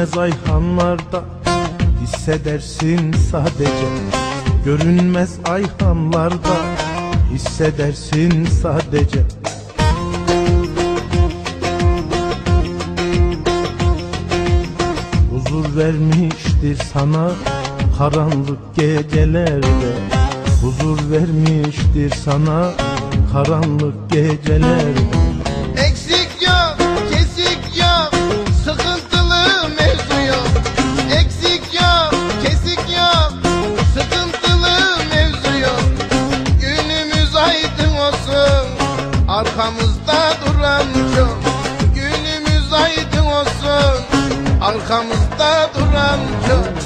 Görünmez ayhanlarda hissedersin sadece. Görünmez ayhanlarda hissedersin sadece. Huzur vermiştir sana karanlık gecelerde. Huzur vermiştir sana karanlık gecelerde. Eksik duran çok. Günümüz aydın olsun, arkamızda duran çok.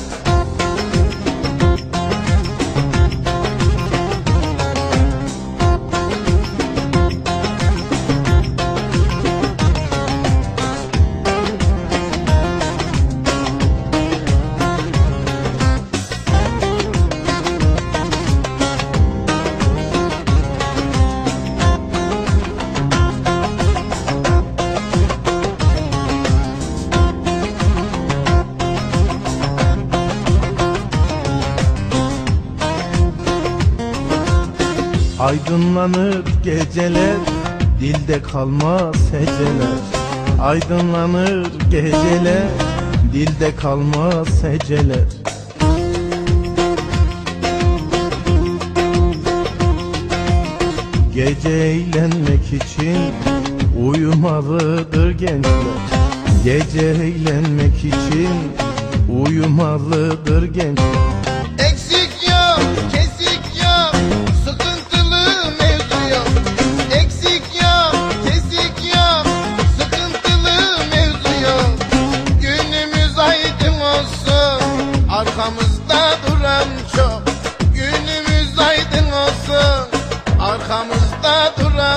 Aydınlanır geceler Dilde kalmaz heceler. Aydınlanır geceler Dilde kalmaz heceler. Gece eğlenmek için Uyumalıdır gençler. Gece eğlenmek için Uyumalıdır gençler. Eksik yok, kesik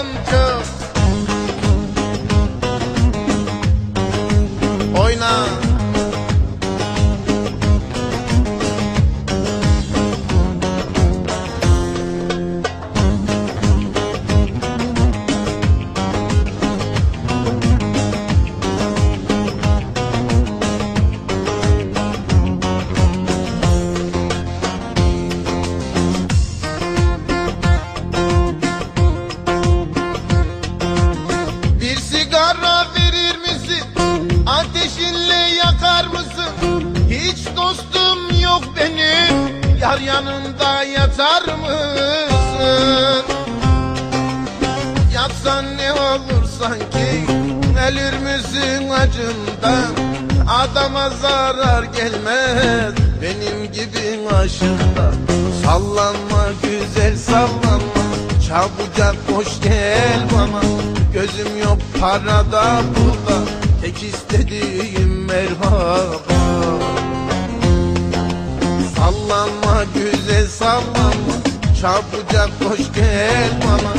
çok. Oyna. Yar yanında yatar mısın? Yatsan ne olur sanki? Ölür müsün acından? Adama zarar gelmez benim gibi aşıkta. Sallanma güzel sallanma Çabucak koş gel bana Gözüm yok parada burada Tek istediğim merhaba Çabucak koş gel bana.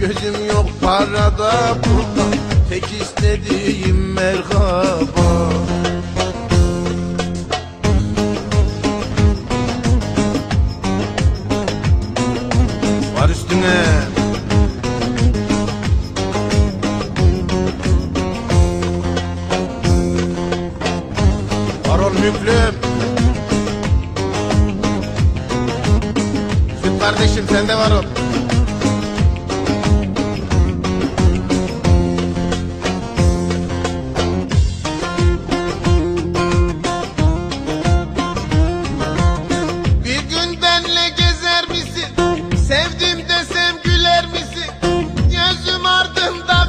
Gözüm yok parada burada. Tek istediğim merhaba. Var üstüne. Var ol müklüm Süt kardeşim sende var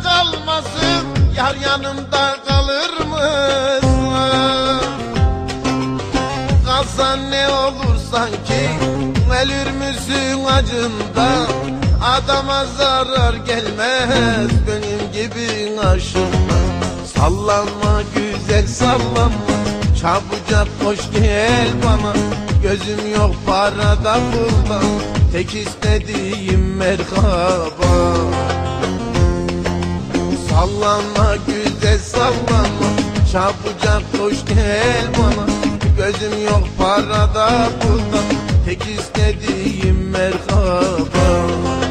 kalmasın Yar yanımda kalır mısın? Kalsan ne olur sanki Ölür müsün acından? Adama zarar gelmez Benim gibi aşıktan Sallanma güzel sallanma Çabucak koş gel bana. Gözüm yok parada pulda Tek istediğim merhaba. Sallanma güzel sallanma Çabucak koş gel bana. Gözüm yok parada pulda Tek istediğim merhaba